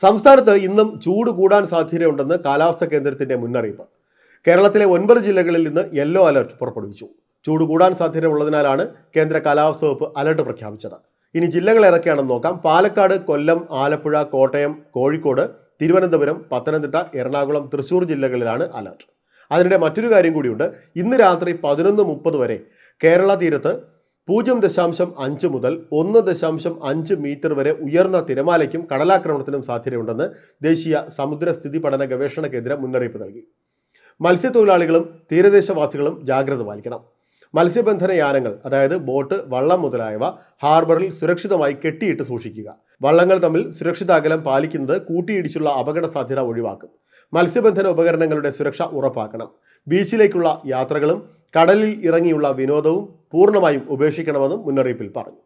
സംസ്ഥാനത്ത് ഇന്നും ചൂട് കൂടാൻ സാധ്യതയുണ്ടെന്ന് കാലാവസ്ഥാ കേന്ദ്രത്തിന്റെ മുന്നറിയിപ്പ്. കേരളത്തിലെ ഒൻപത് ജില്ലകളിൽ നിന്ന് യെല്ലോ അലർട്ട് പുറപ്പെടുവിച്ചു. ചൂട് കൂടാൻ സാധ്യത ഉള്ളതിനാലാണ് കേന്ദ്ര കാലാവസ്ഥാ വകുപ്പ് അലർട്ട് പ്രഖ്യാപിച്ചത്. ഇനി ജില്ലകൾ ഏതൊക്കെയാണെന്ന് നോക്കാം. പാലക്കാട് കൊല്ലം ആലപ്പുഴ കോട്ടയം കോഴിക്കോട് തിരുവനന്തപുരം പത്തനംതിട്ട എറണാകുളം തൃശൂർ ജില്ലകളിലാണ് അലർട്ട്. അതിനിടെ മറ്റൊരു കാര്യം കൂടിയുണ്ട്. ഇന്ന് രാത്രി പതിനൊന്ന് മുപ്പത് വരെ കേരള തീരത്ത് പൂജ്യം ദശാംശം അഞ്ച് മുതൽ ഒന്ന് ദശാംശം അഞ്ച് മീറ്റർ വരെ ഉയർന്ന തിരമാലയ്ക്കും കടലാക്രമണത്തിനും സാധ്യതയുണ്ടെന്ന് ദേശീയ സമുദ്ര സ്ഥിതി പഠന ഗവേഷണ കേന്ദ്രം മുന്നറിയിപ്പ് നൽകി. മത്സ്യത്തൊഴിലാളികളും തീരദേശവാസികളും ജാഗ്രത പാലിക്കണം. മത്സ്യബന്ധന യാനങ്ങൾ അതായത് ബോട്ട് വള്ളം മുതലായവ ഹാർബറിൽ സുരക്ഷിതമായി കെട്ടിയിട്ട് സൂക്ഷിക്കുക. വള്ളങ്ങൾ തമ്മിൽ സുരക്ഷിത അകലം പാലിക്കുന്നത് കൂട്ടിയിടിച്ചുള്ള അപകട സാധ്യത ഒഴിവാക്കും. മത്സ്യബന്ധന ഉപകരണങ്ങളുടെ സുരക്ഷ ഉറപ്പാക്കണം. ബീച്ചിലേക്കുള്ള യാത്രകളും കടലിൽ ഇറങ്ങിയുള്ള വിനോദവും പൂർണമായും ഉപേക്ഷിക്കണമെന്നും മുന്നറിയിപ്പിൽ പറഞ്ഞു